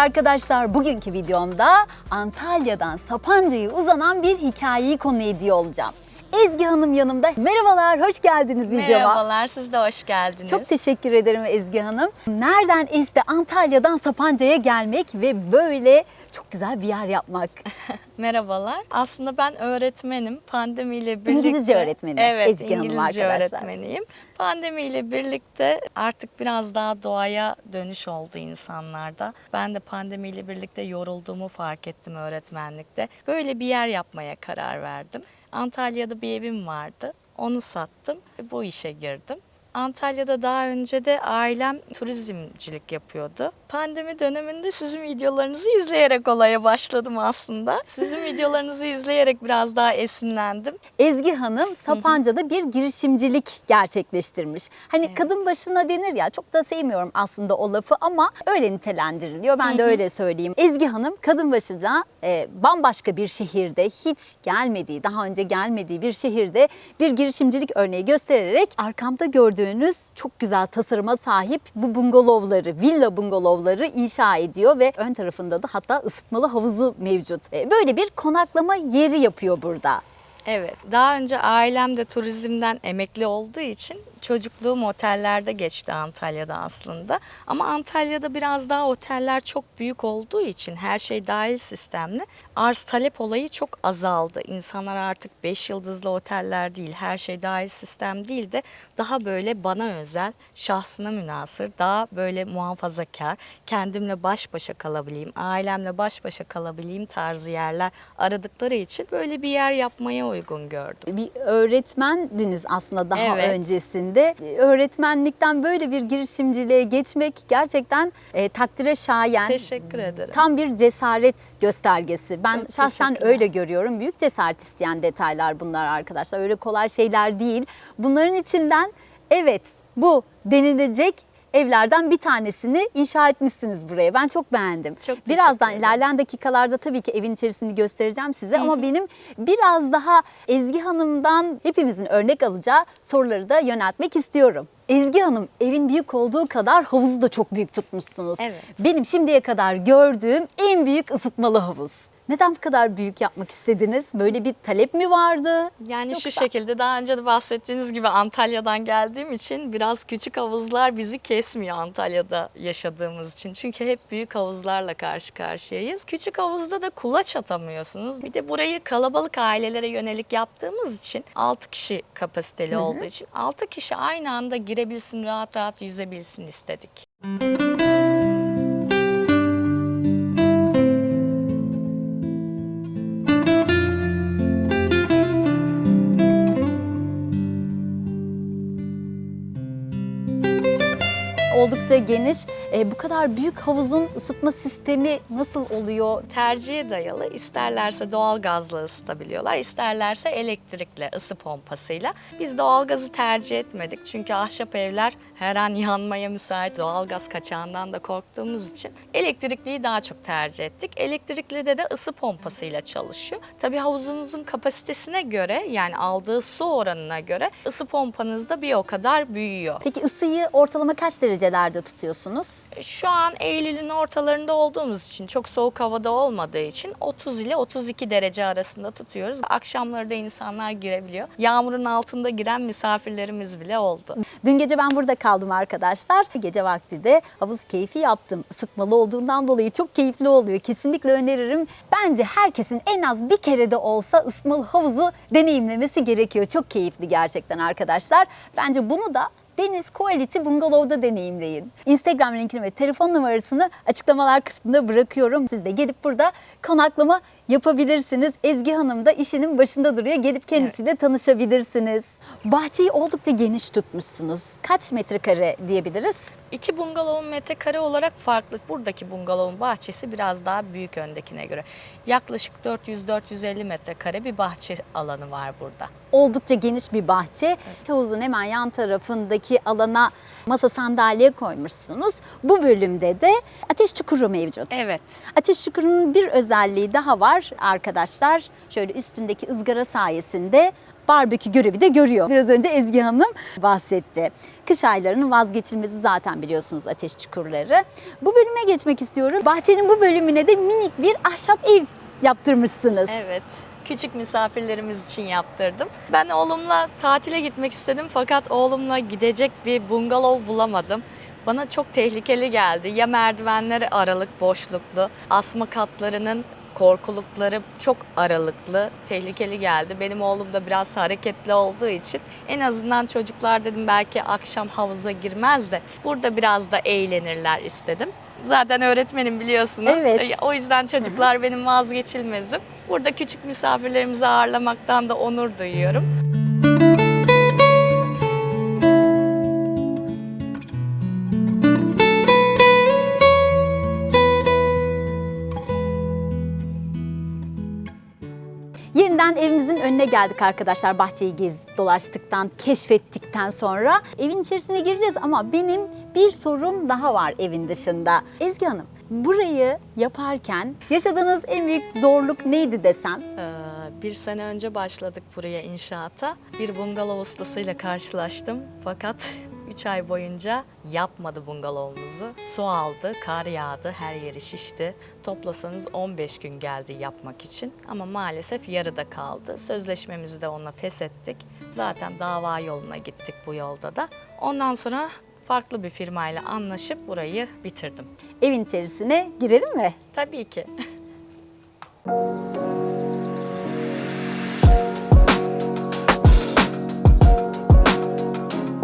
arkadaşlar. Bugünkü videomda Antalya'dan Sapanca'ya uzanan bir hikayeyi konu ediyor olacağım. Ezgi Hanım yanımda. Merhabalar, hoş geldiniz videoma. Merhabalar, siz de hoş geldiniz. Çok teşekkür ederim Ezgi Hanım. Nereden esti Antalya'dan Sapanca'ya gelmek ve böyle çok güzel bir yer yapmak. Merhabalar. Aslında ben öğretmenim. Pandemiyle birlikte... İngilizce öğretmeni Evet, Ezgi Hanım İngilizce arkadaşlar. öğretmeniyim. Pandemiyle birlikte artık biraz daha doğaya dönüş oldu insanlarda. Ben de pandemiyle birlikte yorulduğumu fark ettim öğretmenlikte. Böyle bir yer yapmaya karar verdim. Antalya'da bir evim vardı. Onu sattım ve bu işe girdim. Antalya'da daha önce de ailem turizmcilik yapıyordu. Pandemi döneminde sizin videolarınızı izleyerek olaya başladım aslında. Sizin videolarınızı izleyerek biraz daha esinlendim. Ezgi Hanım Sapanca'da bir girişimcilik gerçekleştirmiş. Hani Evet. kadın başına denir ya çok da sevmiyorum aslında o lafı ama öyle nitelendiriliyor. Ben de öyle söyleyeyim. Ezgi Hanım kadın başına e, bambaşka bir şehirde hiç gelmediği, daha önce gelmediği bir şehirde bir girişimcilik örneği göstererek arkamda gördüğünüz çok güzel tasarıma sahip bu bungalovları, villa bungalovları inşa ediyor ve ön tarafında da hatta ısıtmalı havuzu mevcut. Böyle bir konaklama yeri yapıyor burada. Evet, daha önce ailem de turizmden emekli olduğu için çocukluğum otellerde geçti Antalya'da aslında. Ama Antalya'da biraz daha oteller çok büyük olduğu için her şey dahil sistemli. Arz talep olayı çok azaldı. İnsanlar artık 5 yıldızlı oteller değil, her şey dahil sistem değil de daha böyle bana özel, şahsına münasır, daha böyle muhafazakar, kendimle baş başa kalabileyim, ailemle baş başa kalabileyim tarzı yerler aradıkları için böyle bir yer yapmaya uygun gördüm. bir öğretmendiniz aslında daha Evet. öncesinde. Öğretmenlikten böyle bir girişimciliğe geçmek gerçekten e, takdire şayan. Teşekkür ederim. Tam bir cesaret göstergesi. Ben Çok şahsen öyle görüyorum. Büyük cesaret isteyen detaylar bunlar arkadaşlar. Öyle kolay şeyler değil. Bunların içinden evet bu denilecek evlerden bir tanesini inşa etmişsiniz buraya. Ben çok beğendim. Çok Birazdan ilerleyen dakikalarda tabii ki evin içerisini göstereceğim size ama benim biraz daha Ezgi Hanım'dan hepimizin örnek alacağı soruları da yöneltmek istiyorum. Ezgi Hanım evin büyük olduğu kadar havuzu da çok büyük tutmuşsunuz. Evet. Benim şimdiye kadar gördüğüm en büyük ısıtmalı havuz. Neden bu kadar büyük yapmak istediniz? Böyle bir talep mi vardı? Yani Yoksa- şu şekilde daha önce de bahsettiğiniz gibi Antalya'dan geldiğim için biraz küçük havuzlar bizi kesmiyor Antalya'da yaşadığımız için. Çünkü hep büyük havuzlarla karşı karşıyayız. Küçük havuzda da kulaç atamıyorsunuz. Bir de burayı kalabalık ailelere yönelik yaptığımız için 6 kişi kapasiteli olduğu için 6 kişi aynı anda girebilsin, rahat rahat yüzebilsin istedik. Oldukça geniş. E, bu kadar büyük havuzun ısıtma sistemi nasıl oluyor? tercihe dayalı. İsterlerse doğal gazla ısıtabiliyorlar, isterlerse elektrikle, ısı pompasıyla. Biz doğal gazı tercih etmedik çünkü ahşap evler her an yanmaya müsait doğal gaz kaçağından da korktuğumuz için elektrikliyi daha çok tercih ettik. Elektrikli de de ısı pompasıyla çalışıyor. Tabii havuzunuzun kapasitesine göre yani aldığı su oranına göre ısı pompanız da bir o kadar büyüyor. Peki ısıyı ortalama kaç derecelerde tutuyorsunuz? Şu an Eylül'ün ortalarında olduğumuz için çok soğuk havada olmadığı için 30 ile 32 derece arasında tutuyoruz. Akşamları da insanlar girebiliyor. Yağmurun altında giren misafirlerimiz bile oldu. Dün gece ben burada kaldım arkadaşlar. Gece vakti de havuz keyfi yaptım. Isıtmalı olduğundan dolayı çok keyifli oluyor. Kesinlikle öneririm. Bence herkesin en az bir kere de olsa ısıtmalı havuzu deneyimlemesi gerekiyor. Çok keyifli gerçekten arkadaşlar. Bence bunu da Deniz Quality Bungalov'da deneyimleyin. Instagram linkini ve telefon numarasını açıklamalar kısmında bırakıyorum. Siz de gelip burada konaklama yapabilirsiniz. Ezgi Hanım da işinin başında duruyor. Gelip kendisiyle tanışabilirsiniz. Bahçeyi oldukça geniş tutmuşsunuz. Kaç metrekare diyebiliriz? İki bungalovun metrekare olarak farklı. Buradaki bungalovun bahçesi biraz daha büyük öndekine göre. Yaklaşık 400-450 metrekare bir bahçe alanı var burada. Oldukça geniş bir bahçe. Havuzun hemen yan tarafındaki alana masa sandalye koymuşsunuz. Bu bölümde de ateş çukuru mevcut. Evet. Ateş çukurunun bir özelliği daha var. Arkadaşlar şöyle üstündeki ızgara sayesinde barbekü görevi de görüyor. Biraz önce Ezgi Hanım bahsetti. Kış aylarının vazgeçilmezi zaten biliyorsunuz ateş çukurları. Bu bölüme geçmek istiyorum. Bahçenin bu bölümüne de minik bir ahşap ev yaptırmışsınız. Evet. Küçük misafirlerimiz için yaptırdım. Ben oğlumla tatile gitmek istedim fakat oğlumla gidecek bir bungalov bulamadım. Bana çok tehlikeli geldi. Ya merdivenleri aralık, boşluklu, asma katlarının korkulukları çok aralıklı, tehlikeli geldi. Benim oğlum da biraz hareketli olduğu için en azından çocuklar dedim belki akşam havuza girmez de burada biraz da eğlenirler istedim. Zaten öğretmenim biliyorsunuz. Evet. O yüzden çocuklar benim vazgeçilmezim. Burada küçük misafirlerimizi ağırlamaktan da onur duyuyorum. Önüne geldik arkadaşlar. Bahçeyi gez dolaştıktan, keşfettikten sonra evin içerisine gireceğiz ama benim bir sorum daha var evin dışında. Ezgi Hanım, burayı yaparken yaşadığınız en büyük zorluk neydi desem? Ee, bir sene önce başladık buraya inşaata. Bir bungalov ustasıyla karşılaştım fakat 3 ay boyunca yapmadı bungalovumuzu. Su aldı, kar yağdı, her yeri şişti. Toplasanız 15 gün geldi yapmak için ama maalesef yarıda kaldı. Sözleşmemizi de onunla feshettik. Zaten dava yoluna gittik bu yolda da. Ondan sonra farklı bir firmayla anlaşıp burayı bitirdim. Evin içerisine girelim mi? Tabii ki.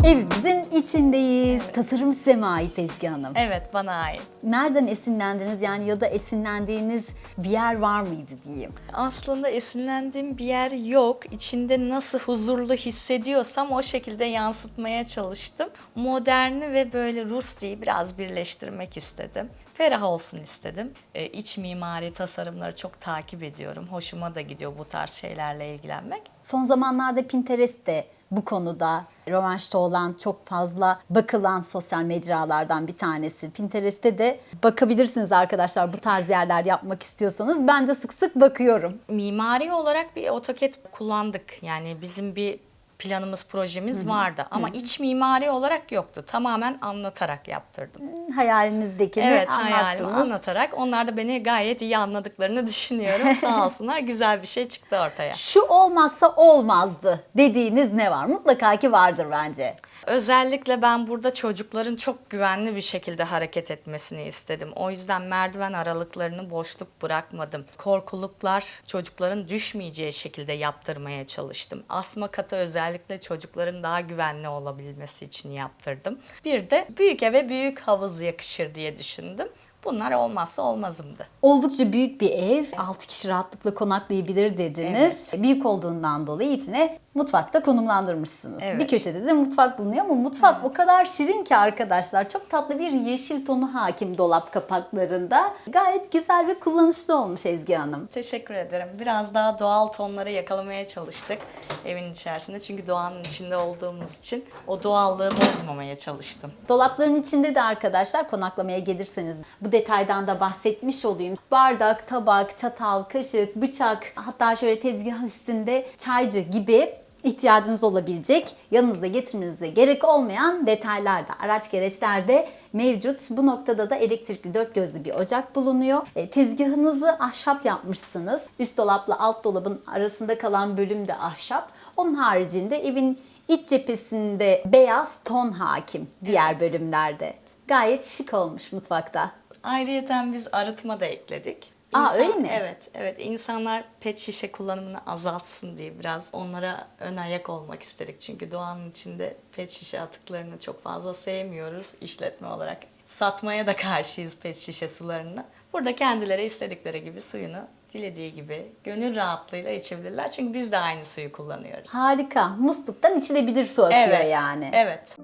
Evimizin içindeyiz. Tasarım size mi ait Ezgi Hanım? Evet bana ait. Nereden esinlendiniz yani ya da esinlendiğiniz bir yer var mıydı diyeyim? Aslında esinlendiğim bir yer yok. İçinde nasıl huzurlu hissediyorsam o şekilde yansıtmaya çalıştım. Moderni ve böyle rustiyi biraz birleştirmek istedim. Ferah olsun istedim. Ee, iç mimari tasarımları çok takip ediyorum. Hoşuma da gidiyor bu tarz şeylerle ilgilenmek. Son zamanlarda Pinterest de bu konuda rövanşta olan çok fazla bakılan sosyal mecralardan bir tanesi. Pinterest'te de bakabilirsiniz arkadaşlar bu tarz yerler yapmak istiyorsanız. Ben de sık sık bakıyorum. Mimari olarak bir AutoCAD kullandık. Yani bizim bir planımız, projemiz vardı. Ama iç mimari olarak yoktu. Tamamen anlatarak yaptırdım. Hayalinizdekini Evet hayalimi anlattınız. anlatarak onlar da beni gayet iyi anladıklarını düşünüyorum. Sağ olsunlar güzel bir şey çıktı ortaya. Şu olmazsa olmazdı dediğiniz ne var? Mutlaka ki vardır bence. Özellikle ben burada çocukların çok güvenli bir şekilde hareket etmesini istedim. O yüzden merdiven aralıklarını boşluk bırakmadım. Korkuluklar çocukların düşmeyeceği şekilde yaptırmaya çalıştım. Asma katı özellikle çocukların daha güvenli olabilmesi için yaptırdım. Bir de büyük eve büyük havuz yakışır diye düşündüm. Bunlar olmazsa olmazımdı. Oldukça büyük bir ev. 6 kişi rahatlıkla konaklayabilir dediniz. Büyük olduğundan dolayı içine mutfakta konumlandırmışsınız. Evet. Bir köşede de mutfak bulunuyor ama mutfak o kadar şirin ki arkadaşlar. Çok tatlı bir yeşil tonu hakim dolap kapaklarında. Gayet güzel ve kullanışlı olmuş Ezgi Hanım. Teşekkür ederim. Biraz daha doğal tonları yakalamaya çalıştık evin içerisinde. Çünkü doğanın içinde olduğumuz için o doğallığı bozmamaya çalıştım. Dolapların içinde de arkadaşlar konaklamaya gelirseniz bu detaydan da bahsetmiş olayım. Bardak, tabak, çatal, kaşık, bıçak hatta şöyle tezgah üstünde çaycı gibi ihtiyacınız olabilecek, yanınızda getirmenize gerek olmayan detaylar da, araç gereçlerde mevcut. Bu noktada da elektrikli dört gözlü bir ocak bulunuyor. E, tezgahınızı ahşap yapmışsınız. Üst dolapla alt dolabın arasında kalan bölüm de ahşap. Onun haricinde evin iç cephesinde beyaz ton hakim diğer bölümlerde. Gayet şık olmuş mutfakta. Ayrıyeten biz arıtma da ekledik. Aa, öyle mi? Evet, evet. İnsanlar pet şişe kullanımını azaltsın diye biraz onlara ön ayak olmak istedik. Çünkü doğanın içinde pet şişe atıklarını çok fazla sevmiyoruz işletme olarak. Satmaya da karşıyız pet şişe sularını. Burada kendileri istedikleri gibi suyunu dilediği gibi gönül rahatlığıyla içebilirler. Çünkü biz de aynı suyu kullanıyoruz. Harika. Musluktan içilebilir su akıyor evet, yani. Evet.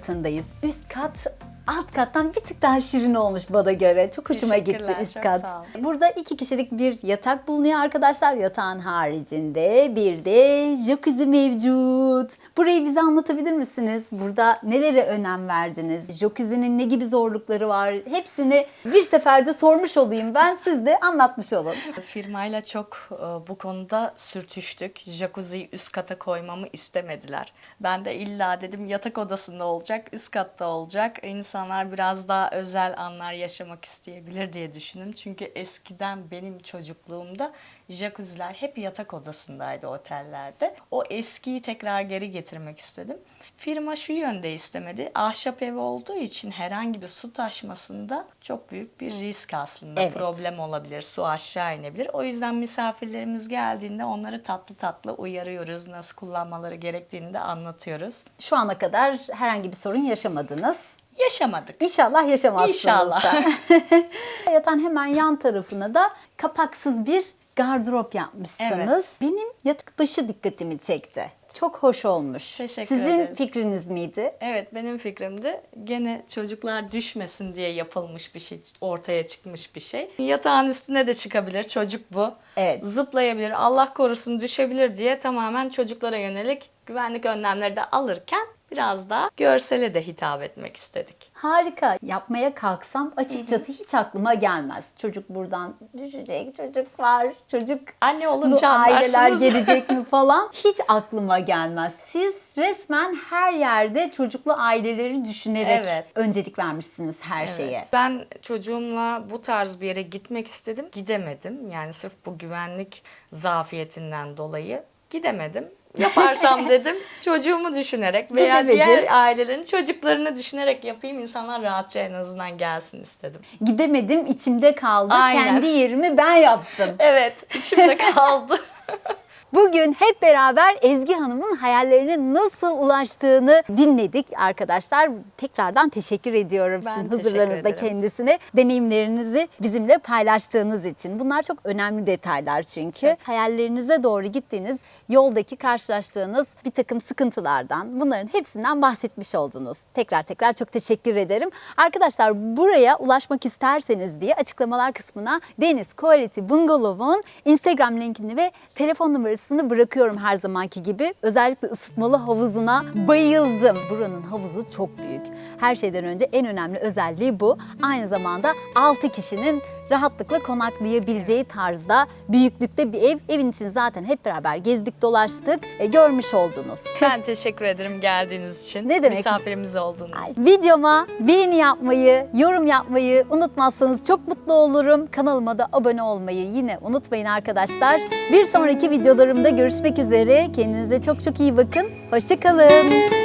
Katındayız. Üst kat alt kattan bir tık daha şirin olmuş bana göre. Çok hoşuma gitti üst kat. Burada iki kişilik bir yatak bulunuyor arkadaşlar. Yatağın haricinde bir de jacuzzi mevcut. Burayı bize anlatabilir misiniz? Burada nelere önem verdiniz? Jacuzzi'nin ne gibi zorlukları var? Hepsini bir seferde sormuş olayım ben. Siz de anlatmış olun. Firmayla çok e, bu konuda sürtüştük. Jacuzziyi üst kata koymamı istemediler. Ben de illa dedim yatak odasında olacak, üst katta olacak. İnsanlar biraz daha özel anlar yaşamak isteyebilir diye düşündüm. Çünkü eskiden benim çocukluğumda jacuzziler hep yatak odasındaydı otellerde. O eskiyi tekrar geri getirmek istedim. Firma şu yönde istemedi. Ahşap ev olduğu için herhangi bir su taşmasında çok büyük bir risk aslında. Evet. Problem olabilir. Su aşağı inebilir. O yüzden misafirlerimiz geldiğinde onları tatlı tatlı uyarıyoruz. Nasıl kullanmaları gerektiğini de anlatıyoruz. Şu ana kadar herhangi bir sorun yaşamadınız. Yaşamadık. İnşallah yaşamazsınız İnşallah. da. Yatağın hemen yan tarafına da kapaksız bir gardırop yapmışsınız. Evet. Benim yatak başı dikkatimi çekti. Çok hoş olmuş. Teşekkür Sizin ederiz. fikriniz miydi? Evet benim fikrimde gene çocuklar düşmesin diye yapılmış bir şey, ortaya çıkmış bir şey. Yatağın üstüne de çıkabilir çocuk bu. Evet. Zıplayabilir, Allah korusun düşebilir diye tamamen çocuklara yönelik güvenlik önlemleri de alırken biraz daha görsele de hitap etmek istedik. Harika. Yapmaya kalksam açıkçası hiç aklıma gelmez. Çocuk buradan düşecek, çocuk var, çocuk Anne olunca aileler gelecek mi falan hiç aklıma gelmez. Siz resmen her yerde çocuklu aileleri düşünerek Evet. öncelik vermişsiniz her şeye. Evet. Ben çocuğumla bu tarz bir yere gitmek istedim. Gidemedim. Yani sırf bu güvenlik zafiyetinden dolayı gidemedim. Yaparsam dedim çocuğumu düşünerek veya diğer ailelerin çocuklarını düşünerek yapayım. insanlar rahatça en azından gelsin istedim. Gidemedim içimde kaldı. Aynen. Kendi yerimi ben yaptım. Evet içimde kaldı. Bugün hep beraber Ezgi Hanım'ın hayallerine nasıl ulaştığını dinledik arkadaşlar. Tekrardan teşekkür ediyorum Ben sizin ederim. kendisine. Deneyimlerinizi bizimle paylaştığınız için. Bunlar çok önemli detaylar çünkü. Evet. Hayallerinize doğru gittiğiniz yoldaki karşılaştığınız bir takım sıkıntılardan bunların hepsinden bahsetmiş oldunuz. Tekrar tekrar çok teşekkür ederim. Arkadaşlar buraya ulaşmak isterseniz diye açıklamalar kısmına Deniz Quality Bungalov'un Instagram linkini ve telefon numarasını bırakıyorum her zamanki gibi. Özellikle ısıtmalı havuzuna bayıldım. Buranın havuzu çok büyük. Her şeyden önce en önemli özelliği bu. Aynı zamanda 6 kişinin rahatlıkla konaklayabileceği tarzda büyüklükte bir ev. Evin içini zaten hep beraber gezdik dolaştık. E, görmüş oldunuz. ben teşekkür ederim geldiğiniz için. Ne demek? Misafirimiz olduğunuz Ay, için. Videoma beğeni yapmayı, yorum yapmayı unutmazsanız çok mutlu olurum. Kanalıma da abone olmayı yine unutmayın arkadaşlar. Bir sonraki videolarımda görüşmek üzere. Kendinize çok çok iyi bakın. Hoşçakalın.